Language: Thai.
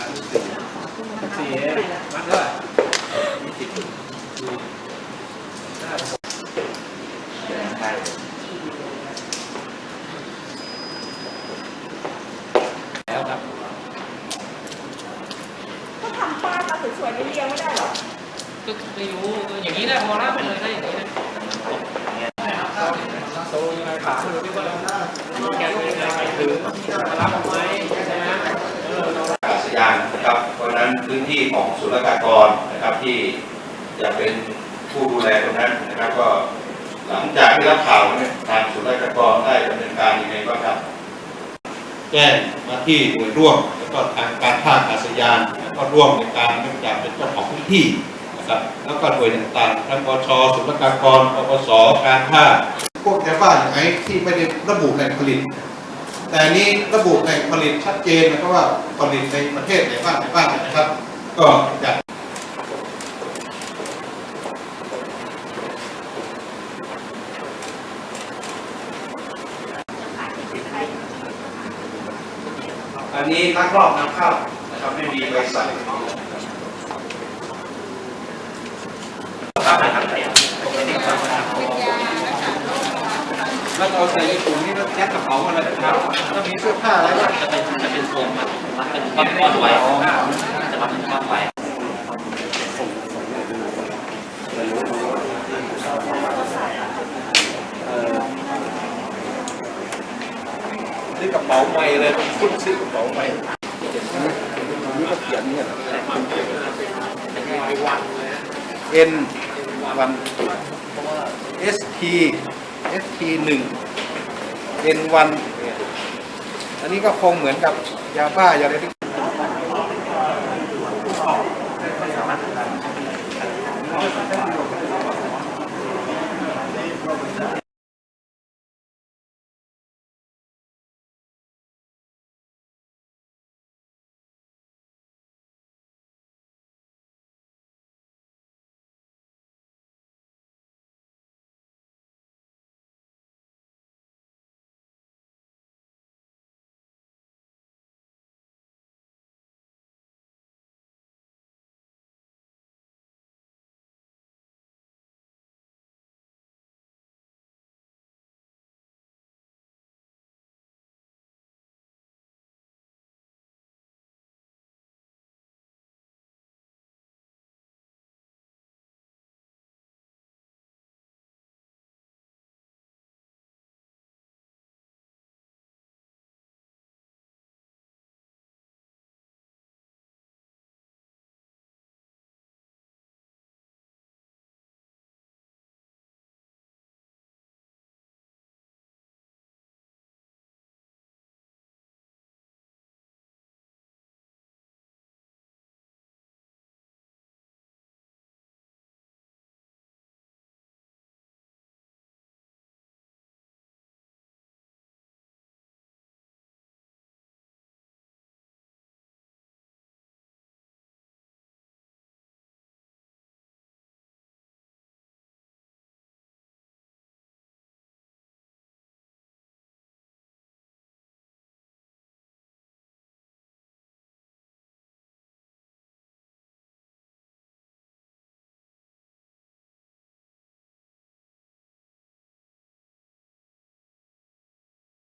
ามสี่เองมัดด้วยแล้วครับก็ทำป้ายมาสวยๆนิดเดียวไม่ได้หรอก็ไม่รู้อย่างนี้ได้พอแล้วไปเลยได้อย่างนี้นะโตยังไงขาคือที่ว่าแกเป็นยังไงไปถึงรับไหมใช่ไหมเออ อา กาศยานะครับ เพราะนั้นพื้นที่ของศุลกากรนะครับที่จะเป็นผู้ดูแลตรงนั้นนะครับก็หลังจากที่รับข่าวเนี่ยทางศุลกากรได้ดำเนินการยังไงบ้างครับ แจ้งมาที่หน่วยร่วมแล้วก็ทางการท่าอากาศยานแล้วก็ร่วมในการเนื่องจากเป็นเจ้าของพื้นที่นะครับแล้วก็หน่วยต่างๆทั้งปชศุลกากรปปสการท่าพวกยาบ้าอย่างไรที่ไม่ได้ระบุแหล่งผลิต แต่นี้ระบุแหล่งผลิตชัดเจนนะครับว่าผลิตในประเทศไหนบ้างไหนบ้างนะครับ ก็อยากอันนี้ลักลอบนำเข้านะครับไม่มีใบสั่ง แล้วเราใส่ถุงนี่แล้วยัดกระเป๋ามาเลยครับแล้วมีเสื้อผ้าอะไรบ้างจะเป็นจะเป็นโฟมมันมันเป็นก้อนก้อนไว้จะมันเป็นก้อนไว้ซื้อกระเป๋าใหม่เลยคุณซื้อกระเป๋าใหม่ N วัน S T S T หนึ่ง N วันอั นนี้ก็คงเหมือนกับยาบ้ายาอะไรที่